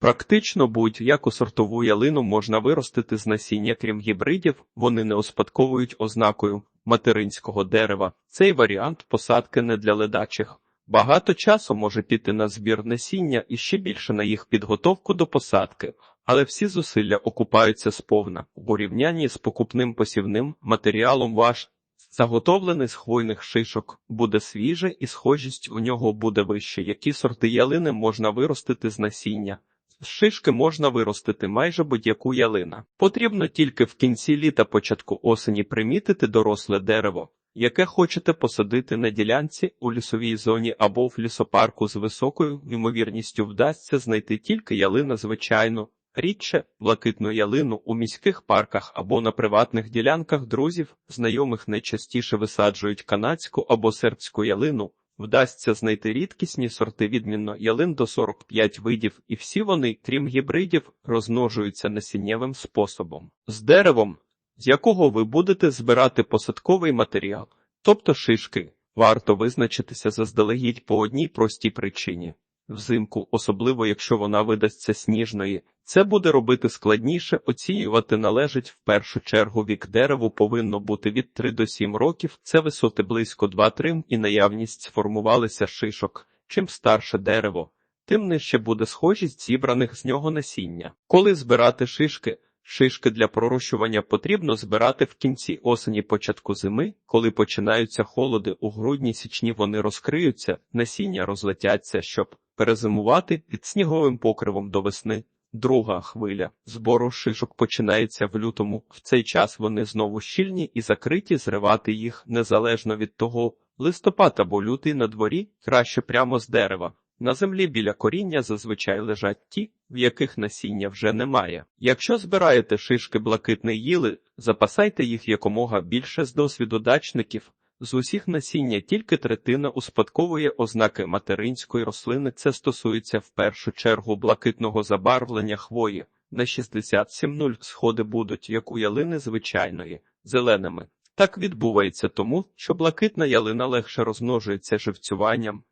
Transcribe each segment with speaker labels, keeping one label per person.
Speaker 1: Практично будь-яку сортову ялину можна виростити з насіння, крім гібридів, вони не успадковують ознакою материнського дерева. Цей варіант посадки не для ледачих. Багато часу може піти на збір насіння і ще більше на їх підготовку до посадки, але всі зусилля окупаються сповна. У порівнянні з покупним посівним матеріалом ваш заготовлений з хвойних шишок буде свіже і схожість у нього буде вище. Які сорти ялини можна виростити з насіння? З шишки можна виростити майже будь-яку ялина. Потрібно тільки в кінці літа початку осені примітити доросле дерево, яке хочете посадити на ділянці у лісовій зоні або в лісопарку з високою ймовірністю вдасться знайти тільки ялина звичайну, рідше блакитну ялину у міських парках або на приватних ділянках друзів, знайомих найчастіше висаджують канадську або сербську ялину. Вдасться знайти рідкісні сорти відмінно ялин до 45 видів, і всі вони, крім гібридів, розмножуються насіннєвим способом. З деревом, з якого ви будете збирати посадковий матеріал, тобто шишки, варто визначитися заздалегідь по одній простій причині. Взимку, особливо якщо вона видасться сніжної, це буде робити складніше, оцінювати належить в першу чергу вік дереву повинно бути від 3 до 7 років, це висоти близько 2-3 і наявність сформувалися шишок. Чим старше дерево, тим нижче буде схожість зібраних з нього насіння. Коли збирати шишки, шишки для пророщування потрібно збирати в кінці осені початку зими, коли починаються холоди у грудні січні вони розкриються, насіння розлетяться, щоб перезимувати під сніговим покривом до весни. Друга хвиля збору шишок починається в лютому. В цей час вони знову щільні і закриті, зривати їх незалежно від того, листопад або лютий на дворі, краще прямо з дерева. На землі біля коріння зазвичай лежать ті, в яких насіння вже немає. Якщо збираєте шишки блакитної їли, запасайте їх якомога більше з досвіду дачників. З усіх насіння тільки третина успадковує ознаки материнської рослини. Це стосується в першу чергу блакитного забарвлення хвої. На 67,0 сходи будуть, як у ялини звичайної, зеленими. Так відбувається тому, що блакитна ялина легше розмножується живцюванням.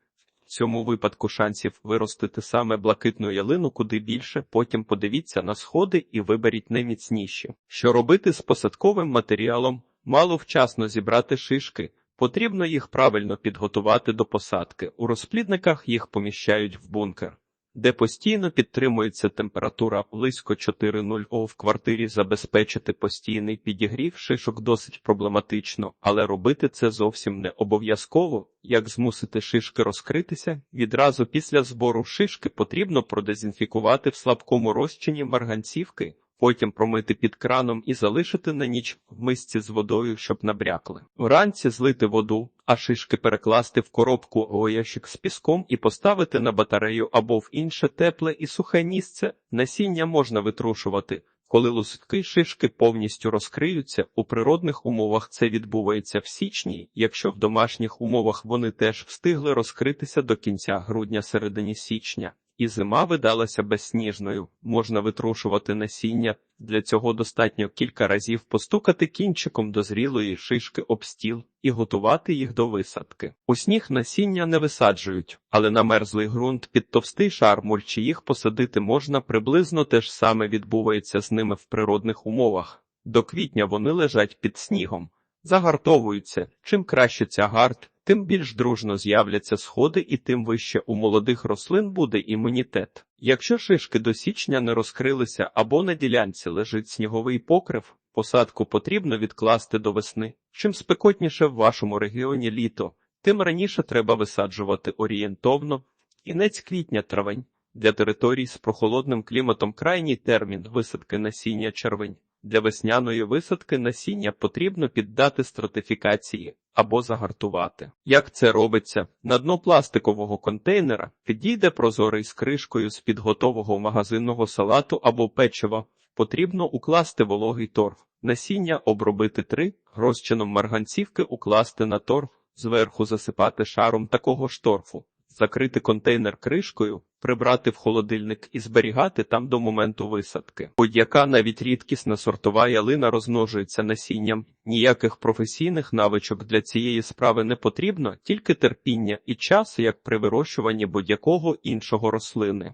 Speaker 1: В цьому випадку шансів виростити саме блакитну ялину куди більше, потім подивіться на сходи і виберіть найміцніші. Що робити з посадковим матеріалом? Мало вчасно зібрати шишки, потрібно їх правильно підготувати до посадки. У розплідниках їх поміщають в бункер, де постійно підтримується температура близько 4.0 О в квартирі. Забезпечити постійний підігрів шишок досить проблематично, але робити це зовсім не обов'язково. Як змусити шишки розкритися, відразу після збору шишки потрібно продезінфікувати в слабкому розчині марганцівки. Потім промити під краном і залишити на ніч в мисці з водою, щоб набрякли. Вранці злити воду, а шишки перекласти в коробку або ящик з піском і поставити на батарею або в інше тепле і сухе місце. Насіння можна витрушувати. Коли луски шишки повністю розкриються, у природних умовах це відбувається в січні, якщо в домашніх умовах вони теж встигли розкритися до кінця грудня середині січня і зима видалася безсніжною, можна витрушувати насіння, для цього достатньо кілька разів постукати кінчиком до зрілої шишки об стіл і готувати їх до висадки. У сніг насіння не висаджують, але на мерзлий ґрунт під товстий шар мульчі їх посадити можна приблизно те ж саме відбувається з ними в природних умовах. До квітня вони лежать під снігом, загартовуються. Чим краще ця гарт, тим більш дружно з'являться сходи і тим вище у молодих рослин буде імунітет. Якщо шишки до січня не розкрилися або на ділянці лежить сніговий покрив, посадку потрібно відкласти до весни. Чим спекотніше в вашому регіоні літо, тим раніше треба висаджувати орієнтовно. Кінець квітня травень для територій з прохолодним кліматом крайній термін висадки насіння червень. Для весняної висадки насіння потрібно піддати стратифікації або загартувати. Як це робиться? На дно пластикового контейнера підійде прозорий з кришкою з підготового магазинного салату або печива. Потрібно укласти вологий торф. Насіння обробити три, розчином марганцівки укласти на торф, зверху засипати шаром такого ж торфу закрити контейнер кришкою, прибрати в холодильник і зберігати там до моменту висадки. Будь-яка навіть рідкісна сортова ялина розмножується насінням. Ніяких професійних навичок для цієї справи не потрібно, тільки терпіння і час, як при вирощуванні будь-якого іншого рослини.